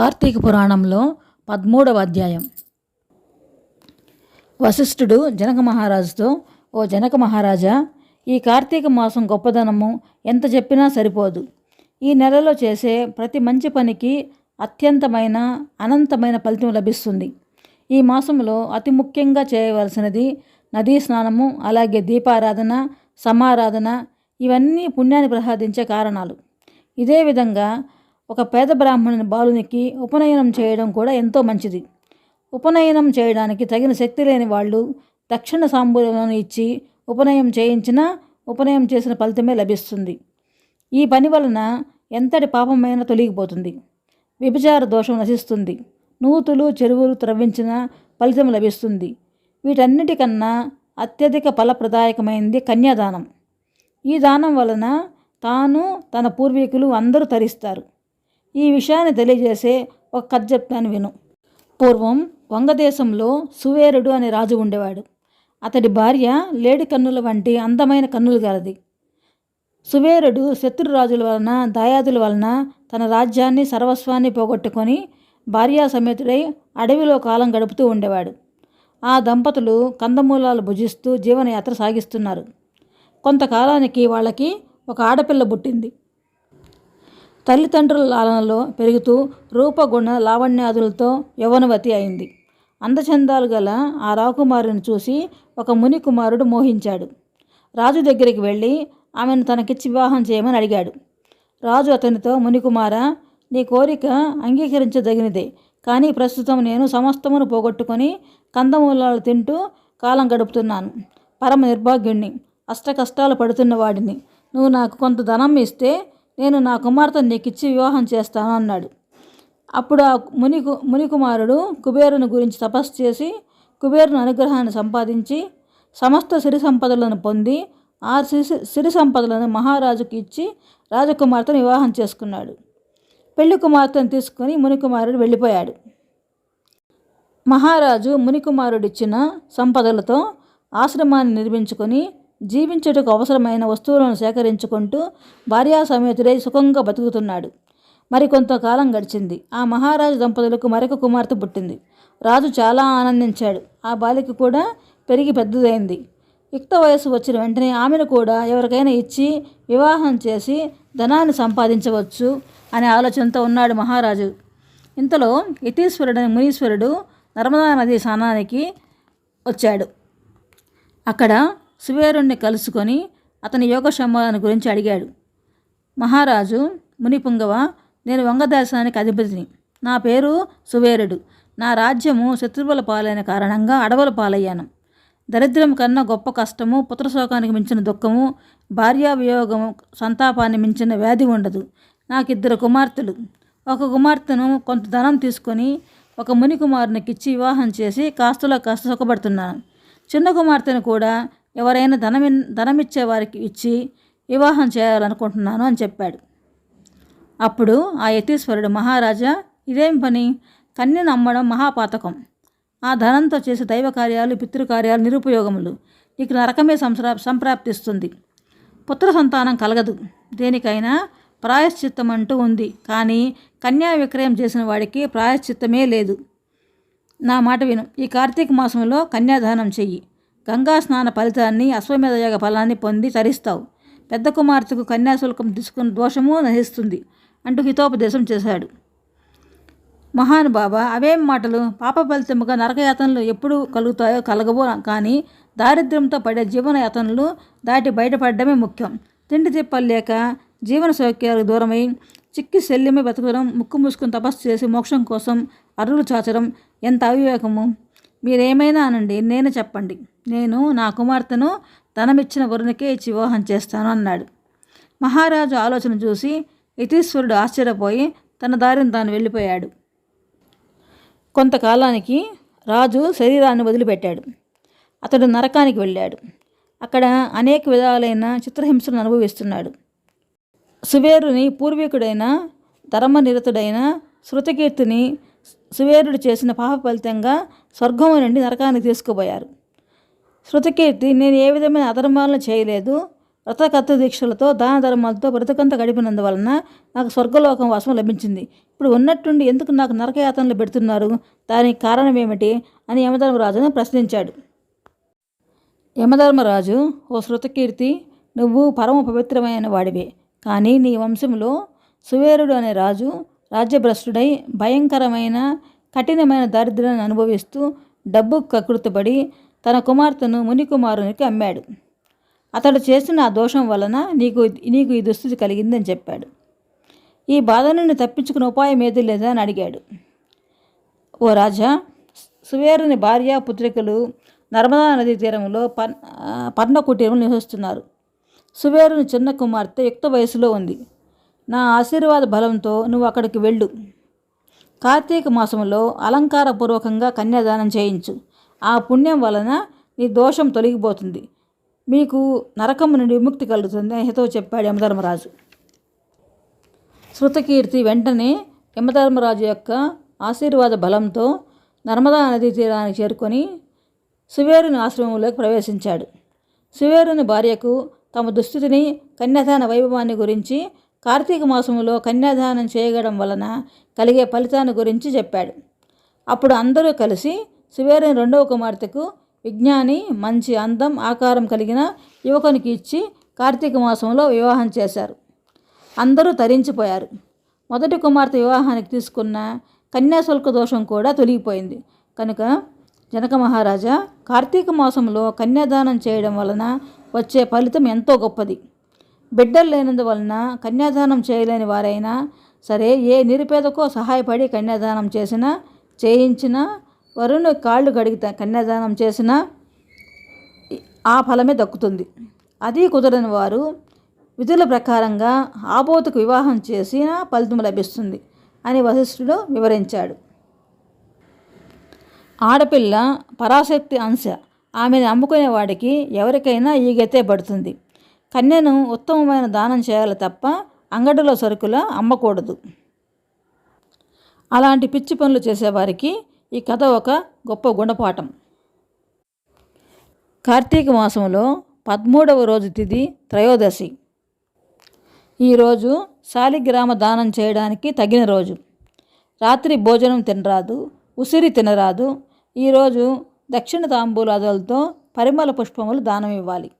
కార్తీక పురాణంలో పదమూడవ అధ్యాయం. వశిష్ఠుడు జనక మహారాజుతో ఓ జనక మహారాజా ఈ కార్తీక మాసం గొప్పదనము ఎంత చెప్పినా సరిపోదు. ఈ నెలలో చేసే ప్రతి మంచి పనికి అత్యంతమైన అనంతమైన ఫలితం లభిస్తుంది. ఈ మాసంలో అతి ముఖ్యంగా చేయవలసినది నదీ స్నానము అలాగే దీపారాధన సమారాధన ఇవన్నీ పుణ్యాన్ని ప్రసాదించే కారణాలు. ఇదే విధంగా ఒక పేద బ్రాహ్మణుని బాలునికి ఉపనయనం చేయడం కూడా ఎంతో మంచిది. ఉపనయనం చేయడానికి తగిన శక్తి లేని వాళ్ళు దక్షిణ సాంబూలను ఇచ్చి ఉపనయం చేయించినా ఉపనయం చేసిన ఫలితమే లభిస్తుంది. ఈ పని వలన ఎంతటి పాపమైనా తొలగిపోతుంది. విభచార దోషం నశిస్తుంది. నూతులు చెరువులు త్రవ్వించిన ఫలితం లభిస్తుంది. వీటన్నిటికన్నా అత్యధిక ఫలప్రదాయకమైనది కన్యాదానం. ఈ దానం వలన తాను తన పూర్వీకులు అందరూ తరిస్తారు. ఈ విషయాన్ని తెలియజేసే ఒక కథ చెప్తాను విను. పూర్వం వంగదేశంలో సువేరుడు అనే రాజు ఉండేవాడు. అతడి భార్య లేడి కన్నుల వంటి అందమైన కన్నులు గలది. సువేరుడు శత్రురాజుల వలన దాయాదుల వలన తన రాజ్యాన్ని సర్వస్వాన్ని పోగొట్టుకొని భార్యా సమేతుడై అడవిలో కాలం గడుపుతూ ఉండేవాడు. ఆ దంపతులు కందమూలాలు భుజిస్తూ జీవనయాత్ర సాగిస్తున్నారు. కొంతకాలానికి వాళ్ళకి ఒక ఆడపిల్ల పుట్టింది. తల్లిదండ్రుల లాలనలో పెరుగుతూ రూపగుణ లావణ్యాదులతో యవనవతి అయింది. అందచందాలు గల ఆ రాకుమారుని చూసి ఒక ముని కుమారుడు మోహించాడు. రాజు దగ్గరికి వెళ్ళి ఆమెను తనకిచ్చి వివాహం చేయమని అడిగాడు. రాజు అతనితో మునికుమార నీ కోరిక అంగీకరించదగినదే. కానీ ప్రస్తుతం నేను సమస్తమును పోగొట్టుకొని కందమూలాలు తింటూ కాలం గడుపుతున్నాను. పరమ నిర్భాగ్యుణ్ణి. అష్ట కష్టాలు పడుతున్న వాడిని. నువ్వు నాకు కొంత ధనం ఇస్తే నేను నా కుమార్తెను నీకిచ్చి వివాహం చేస్తాను అన్నాడు. అప్పుడు ఆ ముని మునికుమారుడు కుబేరుని గురించి తపస్సు చేసి కుబేరుని అనుగ్రహాన్ని సంపాదించి సమస్త సిరి సంపదలను పొంది ఆ సిరి సిరి సంపదలను మహారాజుకి ఇచ్చి రాజకుమార్తెను వివాహం చేసుకున్నాడు. పెళ్ళి కుమార్తెను తీసుకుని మునికుమారుడు వెళ్ళిపోయాడు. మహారాజు మునికుమారుడిచ్చిన సంపదలతో ఆశ్రమాన్ని నిర్మించుకొని జీవించుటకు అవసరమైన వస్తువులను సేకరించుకుంటూ భార్యా సమేతుడై సుఖంగా బతుకుతున్నాడు. మరి కొంతకాలం గడిచింది. ఆ మహారాజు దంపతులకు మరొక కుమార్తె పుట్టింది. రాజు చాలా ఆనందించాడు. ఆ బాలిక కూడా పెరిగి పెద్దదైంది. యుక్త వయస్సు వచ్చిన వెంటనే ఆమెను కూడా ఎవరికైనా ఇచ్చి వివాహం చేసి ధనాన్ని సంపాదించవచ్చు అనే ఆలోచనతో ఉన్నాడు మహారాజు. ఇంతలో యతీశ్వరుడు మునీశ్వరుడు నర్మదా నది స్నానానికి వచ్చాడు. అక్కడ సువేరుణ్ణి కలుసుకొని అతని యోగక్షమాలను గురించి అడిగాడు. మహారాజు మునిపుంగవ నేను వంగదర్శనానికి అధిపతిని. నా పేరు సువేరుడు. నా రాజ్యము శత్రువుల పాలైన కారణంగా అడవుల పాలయ్యాను. దరిద్రం కన్నా గొప్ప కష్టము పుత్రశోకానికి మించిన దుఃఖము భార్యావియోగము సంతాపాన్ని మించిన వ్యాధి ఉండదు. నాకు ఇద్దరు కుమార్తెలు. ఒక కుమార్తెను కొంత ధనం తీసుకొని ఒక ముని కుమారునికి ఇచ్చి వివాహం చేసి కాస్తలో కాస్త సుఖపడుతున్నాను. చిన్న కుమార్తెను కూడా ఎవరైనా ధనమి ధనమిచ్చే వారికి ఇచ్చి వివాహం చేయాలనుకుంటున్నాను అని చెప్పాడు. అప్పుడు ఆ యతీశ్వరుడు మహారాజా ఇదేం పని? కన్యను అమ్మడం మహాపాతకం. ఆ ధనంతో చేసే దైవ కార్యాలు పితృకార్యాలు నిరుపయోగములు. నీకు నరకమే సంప్రా సంప్రాప్తిస్తుంది. పుత్ర సంతానం కలగదు. దేనికైనా ప్రాయశ్చిత్తం అంటూ ఉంది. కానీ కన్యా విక్రయం చేసిన వాడికి ప్రాయశ్చిత్తమే లేదు. నా మాట విను. ఈ కార్తీక మాసంలో కన్యాదానం చెయ్యి. గంగా స్నాన ఫలితాన్ని అశ్వమేధయోగ ఫలాన్ని పొంది తరిస్తావు. పెద్ద కుమార్తెకు కన్యాశుల్కం తీసుకున్న దోషము నశిస్తుంది అంటూ హితోపదేశం చేశాడు. మహానుభావ అవేం మాటలు? పాప ఫలితముగా నరకయాతనలు ఎప్పుడు కలుగుతాయో కలగవో కానీ దారిద్ర్యంతో పడే జీవనయాతనలు దాటి బయటపడడమే ముఖ్యం. తిండి తిప్పలు లేక జీవన సౌక్యాలకు దూరమై చిక్కి శల్యమే బతకడం ముక్కు మూసుకుని తపస్సు చేసి మోక్షం కోసం అరువులు చాచడం ఎంత అవివేకము? మీరేమైనా అనండి నేను చెప్పండి. నేను నా కుమార్తెను ధనమిచ్చిన వరునికే ఇచ్చి వివాహం చేస్తాను అన్నాడు. మహారాజు ఆలోచన చూసి యతీశ్వరుడు ఆశ్చర్యపోయి తన దారిని తాను వెళ్ళిపోయాడు. కొంతకాలానికి రాజు శరీరాన్ని వదిలిపెట్టాడు. అతడు నరకానికి వెళ్ళాడు. అక్కడ అనేక విధాలైన చిత్రహింసలను అనుభవిస్తున్నాడు. సువేరుని పూర్వీకుడైన ధర్మనిరతుడైన శృతకీర్తిని సువేరుడు చేసిన పాప ఫలితంగా స్వర్గం నుండి నరకానికి తీసుకుపోయారు. శృతకీర్తి నేను ఏ విధమైన అధర్మాలను చేయలేదు. వ్రతకర్త దీక్షలతో దాన ధర్మాలతో బ్రతకంత గడిపినందువలన నాకు స్వర్గలోకం వాసం లభించింది. ఇప్పుడు ఉన్నట్టుండి ఎందుకు నాకు నరకయాతనలు పెడుతున్నారు? దానికి కారణం ఏమిటి? అని యమధర్మరాజును ప్రశ్నించాడు. యమధర్మరాజు ఓ శృతకీర్తి నువ్వు పరమ పవిత్రమైన వాడివే. కానీ నీ వంశంలో సువేరుడు అనే రాజు రాజ్యభ్రష్టుడై భయంకరమైన కఠినమైన దారిద్ర్యాన్ని అనుభవిస్తూ డబ్బు కకృతపడి తన కుమార్తెను మునికుమారునికి అమ్మాడు. అతడు చేసిన ఆ దోషం వలన నీకు నీకు ఈ దుస్థితి కలిగిందని చెప్పాడు. ఈ బాధ నుండి తప్పించుకునే ఉపాయం ఏది లేదా అని అడిగాడు. ఓ రాజా సువేరుని భార్య పుత్రికలు నర్మదా నదీ తీరంలో పర్ పర్ణ కుటీరంలో నివసిస్తున్నారు. సువేరుని చిన్న కుమార్తె యుక్త వయసులో ఉంది. నా ఆశీర్వాద బలంతో నువ్వు అక్కడికి వెళ్ళు. కార్తీక మాసంలో అలంకారపూర్వకంగా కన్యాదానం చేయించు. ఆ పుణ్యం వలన నీ దోషం తొలగిపోతుంది. మీకు నరకం నుండి విముక్తి కలుగుతుంది అని హితవు చెప్పాడు యమధర్మరాజు. శృతకీర్తి వెంటనే యమధర్మరాజు యొక్క ఆశీర్వాద బలంతో నర్మదా నదీ తీరానికి చేరుకొని సువేరుని ఆశ్రమంలోకి ప్రవేశించాడు. సువేరుని భార్యకు తమ దుస్థితిని కన్యాదాన వైభవాన్ని గురించి కార్తీక మాసంలో కన్యాదానం చేయడం వలన కలిగే ఫలితాన్ని గురించి చెప్పాడు. అప్పుడు అందరూ కలిసి సువేరుని రెండవ కుమార్తెకు విజ్ఞాని మంచి అందం ఆకారం కలిగిన యువకునికి ఇచ్చి కార్తీక మాసంలో వివాహం చేశారు. అందరూ తరించిపోయారు. మొదటి కుమార్తె వివాహానికి తీసుకున్న కన్యాశుల్క దోషం కూడా తొలగిపోయింది. కనుక జనక మహారాజా కార్తీక మాసంలో కన్యాదానం చేయడం వలన వచ్చే ఫలితం ఎంతో గొప్పది. బిడ్డలు లేనందువలన కన్యాదానం చేయలేని వారైనా సరే ఏ నిరుపేదకో సహాయపడి కన్యాదానం చేసినా చేయించినా వరుణ్ కాళ్ళు గడిగితే కన్యాదానం చేసినా ఆ ఫలమే దక్కుతుంది. అది కుదరని వారు విధుల ప్రకారంగా ఆబోతుకు వివాహం చేసినా ఫలితం లభిస్తుంది అని వశిష్ఠుడు వివరించాడు. ఆడపిల్ల పరాశక్తి అంశ. ఆమెను అమ్ముకునేవాడికి ఎవరికైనా ఈ గతే పడుతుంది. కన్యను ఉత్తమమైన దానం చేయాలి తప్ప అంగడిలో సరుకులా అమ్మకూడదు. అలాంటి పిచ్చి పనులు చేసేవారికి ఈ కథ ఒక గొప్ప గుణపాఠం. కార్తీక మాసంలో పదమూడవ రోజు తిది త్రయోదశి. ఈరోజు శాలిగ్రామ దానం చేయడానికి తగిన రోజు. రాత్రి భోజనం తినరాదు ఉసిరి తినరాదు. ఈరోజు దక్షిణ తాంబూలాదులతో పరిమళ పుష్పములు దానం ఇవ్వాలి